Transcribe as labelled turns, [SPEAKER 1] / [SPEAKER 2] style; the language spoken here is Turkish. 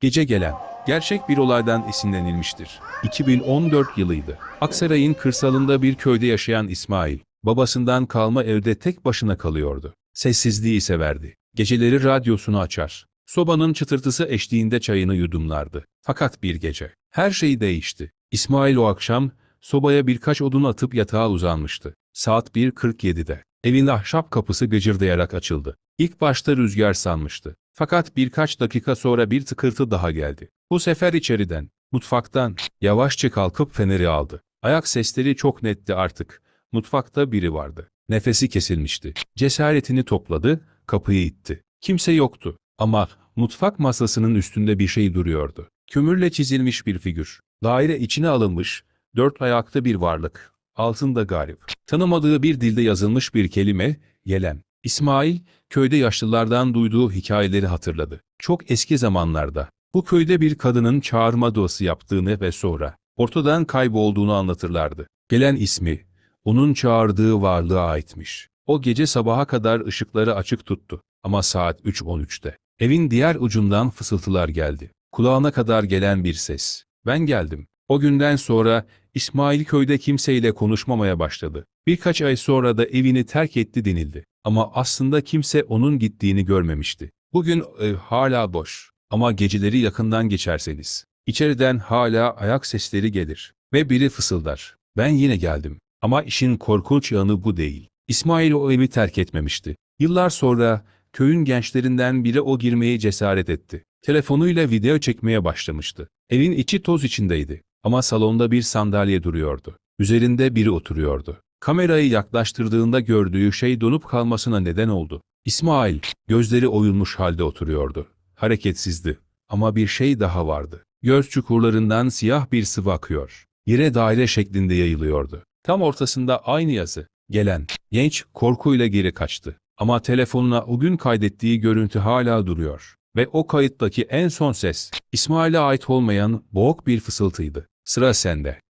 [SPEAKER 1] Gece gelen, gerçek bir olaydan esinlenilmiştir. 2014 yılıydı. Aksaray'ın kırsalında bir köyde yaşayan İsmail, babasından kalma evde tek başına kalıyordu. Sessizliği severdi. Geceleri radyosunu açar. Sobanın çıtırtısı eşliğinde çayını yudumlardı. Fakat bir gece, her şey değişti. İsmail o akşam, sobaya birkaç odun atıp yatağa uzanmıştı. Saat 1.47'de. Evin ahşap kapısı gıcırdayarak açıldı. İlk başta rüzgar sanmıştı. Fakat birkaç dakika sonra bir tıkırtı daha geldi. Bu sefer içeriden, mutfaktan, yavaşça kalkıp feneri aldı. Ayak sesleri çok netti artık. Mutfakta biri vardı. Nefesi kesilmişti. Cesaretini topladı, kapıyı itti. Kimse yoktu. Ama mutfak masasının üstünde bir şey duruyordu. Kömürle çizilmiş bir figür. Daire içine alınmış, dört ayakta bir varlık. Altında garip. Tanımadığı bir dilde yazılmış bir kelime, yelen. İsmail, köyde yaşlılardan duyduğu hikayeleri hatırladı. Çok eski zamanlarda, bu köyde bir kadının çağırma duası yaptığını ve sonra ortadan kaybolduğunu anlatırlardı. Gelen ismi, onun çağırdığı varlığa aitmiş. O gece sabaha kadar ışıkları açık tuttu. Ama saat 3.13'te. Evin diğer ucundan fısıltılar geldi. Kulağına kadar gelen bir ses. Ben geldim. O günden sonra İsmail köyde kimseyle konuşmamaya başladı. Birkaç ay sonra da evini terk etti denildi. Ama aslında kimse onun gittiğini görmemişti. Bugün ev hala boş. Ama geceleri yakından geçerseniz, içeriden hala ayak sesleri gelir. Ve biri fısıldar. Ben yine geldim. Ama işin korkunç yanı bu değil. İsmail o evi terk etmemişti. Yıllar sonra köyün gençlerinden biri o girmeye cesaret etti. Telefonuyla video çekmeye başlamıştı. Evin içi toz içindeydi. Ama salonda bir sandalye duruyordu. Üzerinde biri oturuyordu. Kamerayı yaklaştırdığında gördüğü şey donup kalmasına neden oldu. İsmail, gözleri oyulmuş halde oturuyordu. Hareketsizdi. Ama bir şey daha vardı. Göz çukurlarından siyah bir sıvı akıyor. Yere daire şeklinde yayılıyordu. Tam ortasında aynı yazı. Gelen, genç korkuyla geri kaçtı. Ama telefonuna o gün kaydettiği görüntü hala duruyor. Ve o kayıttaki en son ses, İsmail'e ait olmayan boğuk bir fısıltıydı. Sıra sende.